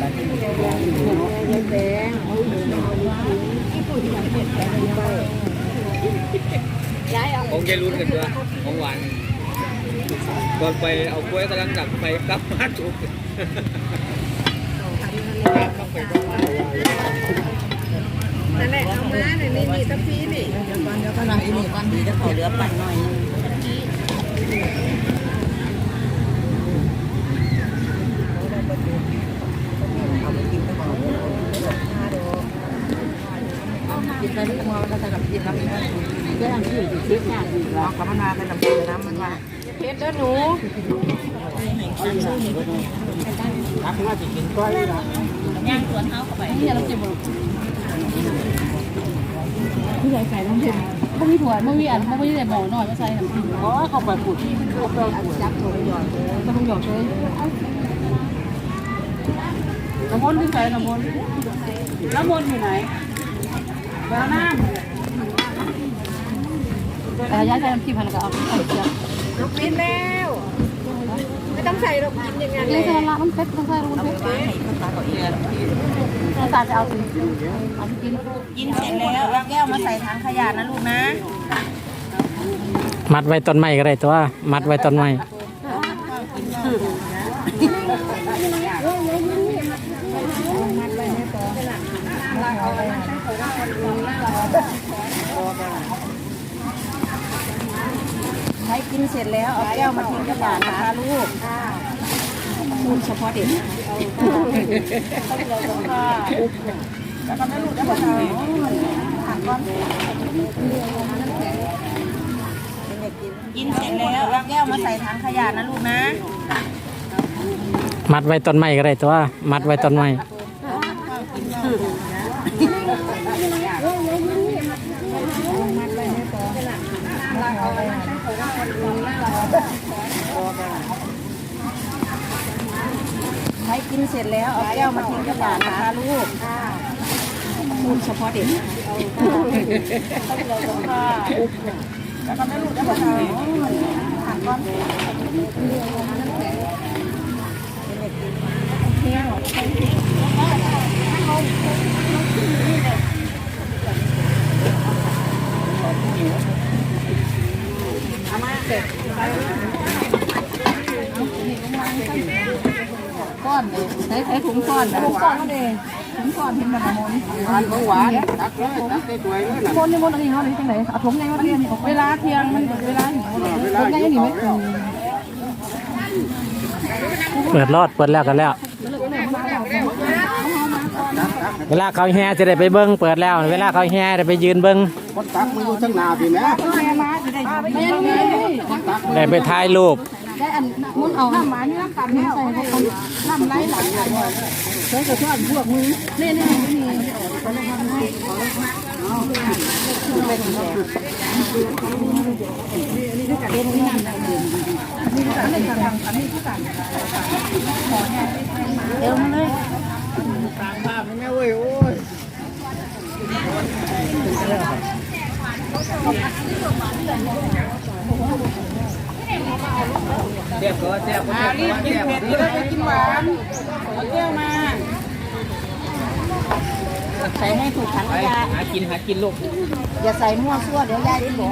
แดงเอาหมูมาเอาลูกชิ้นย้ายเอาคงจะลุ้นกันด้วยของหวานก่อนไปเอากล้วยกำลังดับไปกลับมาถูกนั่นแหละเอามาเนี่ยนี่นี่ตะพีนี่เดี๋ยวก่อนเดี๋ยวก่อนหน่อยอีนี่ก่อนดีจะเขาเหลือปั่นหน่อย กินไปที่มัวมันก็ใส่กับกินน้ำมันเรื่องที่อยู่ที่เนี่ยดีร้องกับมันมาใส่น้ำกินน้ำมันว่าเพชรเด้อหนูรักว่าจะกินกล้วยนะย่างสวนเท้าเข้าไปนี่เราจะบอกผู้ใหญ่ใส่น้ำเค็มไม่มีถั่วไม่มีอันไม่มีแต่หมอหน่อยมาใส่น้ำจิ้มอ๋อเขาไปปูดที่เขาไปปูดจับถั่วหยอดจะต้องหยอดเลยน้ำมนต์ที่ใส่น้ำมนต์น้ำมนต์อยู่ไหน แต่ย้ายใส่น้ำจิ้มพันก็เอาเอาเจียวลูกกินแล้ว ไม่ต้องใส่ลูกกินอย่างนั้นเลเลยยใส่ละมันเผ็ดต้องใส่ละมันเผ็ดภาษาเขาเอียนใส่ตาจะเอาสิเอาไปกินกินเสร็จแล้วแก้วมาใส่ถังขยะนะลูกนะ มัดไว้ต้นไม้ก็ได้ตัว มัดไว้ต้นไม้ ใช้ กินเสร็จแล้วเอาแก้วมาทิ้งขยะนะคะลูกพูดเฉพาะเด็กแล้วก็ไม่รู้จะมาทำกินเสร็จแล้วเอาแก้วมาใส่ถังขยะนะลูกนะ มัดไว้ต้นไม้ก็ได้ตัว มัดไว้ต้นไม้ ใช้กินเสร็จแล้วเอาแก้วมาทิ้งกระนะคะลูกพูดเฉพาะเด็กแล้วก็ไม่รู้จะมาทำ ก้ อนเลยใส่ใส่ถุงก้อนถุงก้อนนั่นเองถุงก้อนที่มันมนหวานของหวานตักเลยตักได้ถ้วยเลยนะมนนี่มนอะไรเขาเลยจังไหนเอาถุงไงวะเนี่ยเวลาเที่ยงมันเวลาถุงไงยังหนีไม่ถึงเปิดรอดเปิดแล้วกันแล้ว เวลาเขาแห่จะได้ไปเบิ้งเปิดแล้ว เวลาเขาแห่ได้ไปยืนเบิ้งคนตักมันอยู่ทั้งนาพี่แม่ไม่ยังไงได้ไปถ่ายรูป ได้อันมุนเอาน้ำหมานี่น้ำตาลใส่พวกคนน้ำไหลไหลใส่กระชอนพวกมือนี่นี่นี่เดี๋ยวมาเลยตามภาพนี่แม่เว้ยโอ้ยเสียบก็เสียบก็เสี ยบก็เสียบเผ็ดจะได้ไปกินหวานเอาแก้วมาใส่ให้ถูกถังไปยะหากินหากินลูกอย่าใส่มั่วซั่วเดี๋ยวยายได้บอก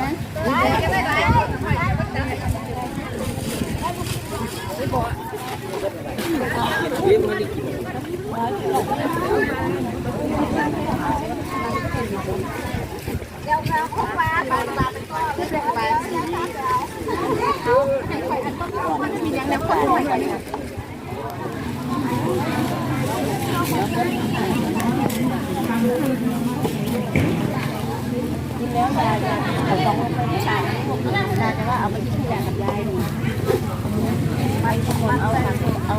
รีบมาดิกิน แล้วยายเอาสองคนไปใส่ยายจะว่าเอาไปทิ้งขยะกับยายดูไปทุกคนเอาถังเอา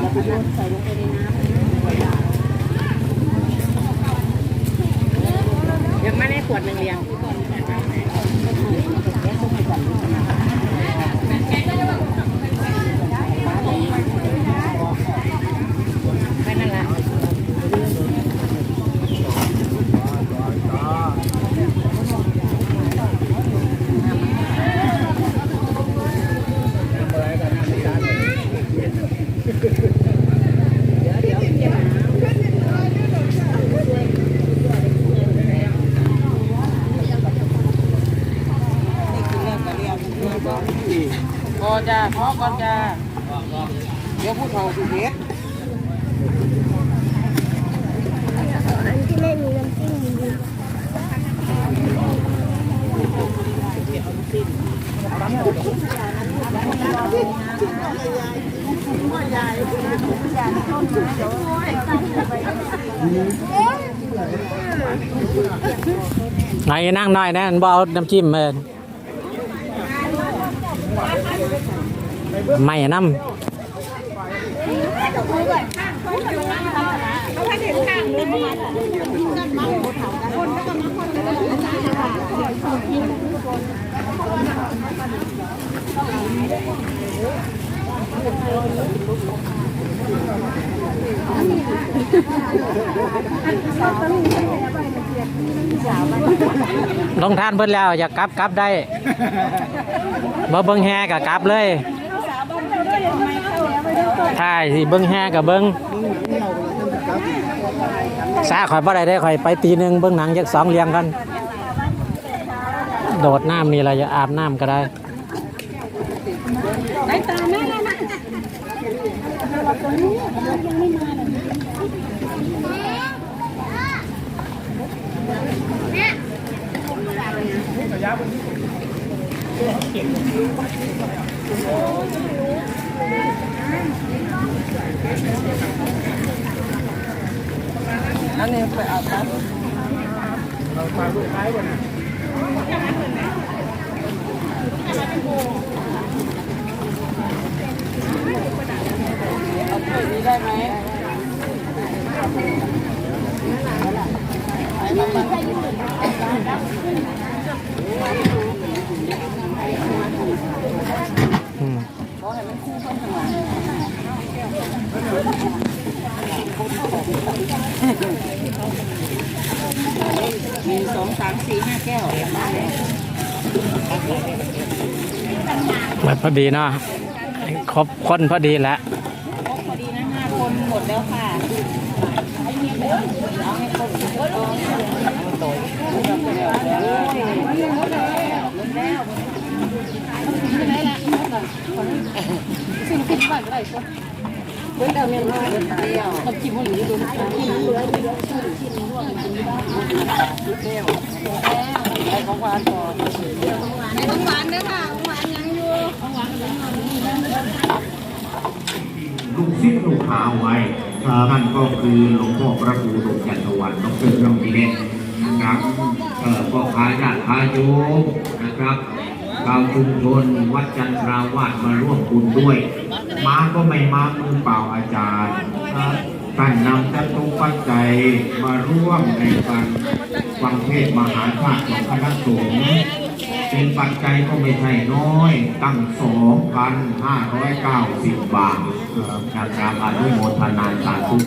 แล้วก็โยนใส่ลงไปในน้ำยังไม่ได้ขวดหนึ่งเรียง แค่นั้นแหละ อะไรกันนะ จ้าพ่อก่อนจ้าเดี๋ยวผู้เฒ่าสิเฮ็ดที่ไม่มีน้ำจิ้มดีไหนนั่งหน่อยนะอันบ่เอาน้ำจิ้มเอิน ไม่น้เขาให้เห็นข้างเลยำลงทานเพิ่นแล้ว อยากกลับกลับได้บ่เบิ่งแฮกับกลับเลย ถ้าสิเบิ่งแฮกับเบิ่งซาข่อยบ่ได้ได้ข่อยไปตีหนึ่งเบิ่งหนังจักสองเรียงกัน โดดน้ำนี่ล่ะอย่าอาบน้ำก็ได้อัน นี้ไปอาบน้ำเอาถ้วยนี้ได้ไหม อื มมีสองสามสี่ห้าแก้วมันพอดีเนาะครบคนพอดีแล้วพอดีนะห้าคนหมดแล้วค่ะ ลูกศิษย์ลูกหาเอาไว้ท่านก็คือหลวงพ่อพระครูดงจันทวันดรรองพิเนศนะครับเอ่อก็พาญาติพาโยมนะครับ ชาวชุมชนวัดจันทราวาสมาร่วมบุญด้วย มาก็ไม่มามือเปล่าอาจารย์ท่านนำจัตุปัจจัยมาร่วมในการฟังเทศมหาชาติของคณะสงฆ์เป็นปัจจัยก็ไม่ใช่น้อย ตั้ง 2,590 บาทนะครับอนุโมทนาสาธุ